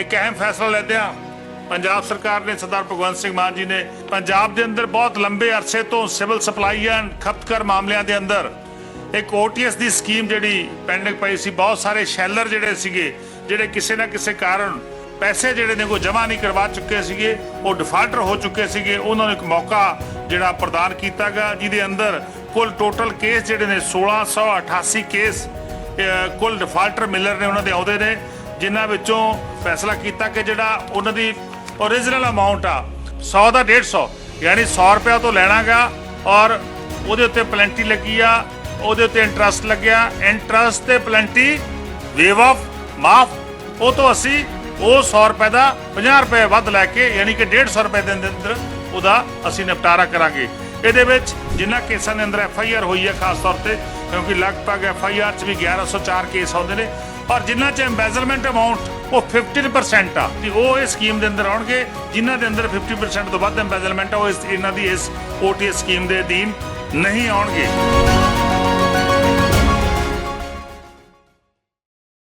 ਇੱਕ ਅਹਿਮ ਫੈਸਲਾ ਲੈਂਦੇ ਹਾਂ ਪੰਜਾਬ ਸਰਕਾਰ ਨੇ ਸਰਦਾਰ ਭਗਵੰਤ ਸਿੰਘ ਮਾਨ ਜੀ ਨੇ ਪੰਜਾਬ ਦੇ ਅੰਦਰ ਬਹੁਤ ਲੰਬੇ ਅਰਸੇ ਤੋਂ ਸਿਵਲ ਸਪਲਾਈ ਐਂਡ ਖਪਤਕਾਰ ਮਾਮਲਿਆਂ ਦੇ ਅੰਦਰ ਇੱਕ ਓਟੀਐਸ ਦੀ ਸਕੀਮ ਜਿਹੜੀ ਪੈਂਡਿੰਗ ਪਈ ਸੀ, ਬਹੁਤ ਸਾਰੇ ਸ਼ੈਲਰ ਜਿਹੜੇ ਸੀਗੇ, ਜਿਹੜੇ ਕਿਸੇ ਨਾ ਕਿਸੇ ਕਾਰਨ ਪੈਸੇ ਜਿਹੜੇ ਨੇ ਕੋ ਜਮ੍ਹਾਂ ਨਹੀਂ ਕਰਵਾ ਚੁੱਕੇ ਸੀਗੇ, ਉਹ ਡਿਫਾਲਟਰ ਹੋ ਚੁੱਕੇ ਸੀਗੇ। ਉਹਨਾਂ ਨੂੰ ਇੱਕ ਮੌਕਾ ਜਿਹੜਾ ਪ੍ਰਦਾਨ ਕੀਤਾ ਗਿਆ, ਜਿਹਦੇ ਅੰਦਰ ਕੁੱਲ ਟੋਟਲ ਕੇਸ ਜਿਹੜੇ ਨੇ 1688 ਕੇਸ ਕੁੱਲ ਡਿਫਾਲਟਰ ਮਿਲਰ ਨੇ ਉਹਨਾਂ ਦੇ ਆਉਦੇ ਨੇ। ਜਿਨ੍ਹਾਂ ਵਿੱਚੋਂ ਫੈਸਲਾ ਕੀਤਾ ਕਿ ਜਿਹੜਾ ਉਹਨਾਂ ਦੀ ਓਰੀਜਨਲ ਅਮਾਉਂਟ ਆ 100 ਦਾ 150 ਯਾਨੀ 100 ਰੁਪਏ ਤੋਂ ਲੈਣਾਗਾ ਔਰ ਉਹਦੇ ਉੱਤੇ ਪਲੈਂਟੀ ਲੱਗੀ ਆ, ਉਹਦੇ ਉੱਤੇ ਇੰਟਰਸਟ ਲੱਗਿਆ ਇੰਟਰਸਟ ਤੇ ਪਲੈਂਟੀ ਵੇਵ ਆਫ ਮਾਫ, ਉਹ ਤੋਂ ਅਸੀਂ ਉਹ 100 ਰੁਪਏ ਦਾ 50 ਰੁਪਏ ਵੱਧ ਲੈ ਕੇ, ਯਾਨੀ ਕਿ 150 ਰੁਪਏ ਦੇ ਅੰਦਰ ਉਹਦਾ ਅਸੀਂ ਨਿਪਟਾਰਾ ਕਰਾਂਗੇ। ਇਹਦੇ ਵਿੱਚ ਜਿਨ੍ਹਾਂ ਕੇਸਾਂ ਦੇ ਅੰਦਰ ਐਫ ਆਈ ਆਰ ਹੋਈ ਹੈ ਖਾਸ ਤੌਰ ਤੇ ਕਿਉਂਕਿ ਲਗਭਗ ਐਫ ਆਈ ਆਰ 'ਚ ਵੀ 1104 ਕੇਸ ਆਉਂਦੇ ਨੇ। ਔਰ ਜਿਨ੍ਹਾਂ 'ਚ ਐਮਬੈਜ਼ਲਮੈਂਟ ਅਮਾਉਂਟ ਉਹ 15% ਆ। ਤੇ ਉਹ ਇਸ ਸਕੀਮ ਦੇ ਅੰਦਰ ਆਉਣਗੇ, ਜਿਨ੍ਹਾਂ ਦੇ ਅੰਦਰ 50% ਤੋਂ ਵੱਧ ਐਮਬੈਜ਼ਲਮੈਂਟ ਆ, ਉਹ ਇਸ ਇਹਨਾਂ ਦੀ ਇਸ ਓਟੀਐਸ ਸਕੀਮ ਦੇ ਅਧੀਨ ਨਹੀਂ ਆਉਣਗੇ।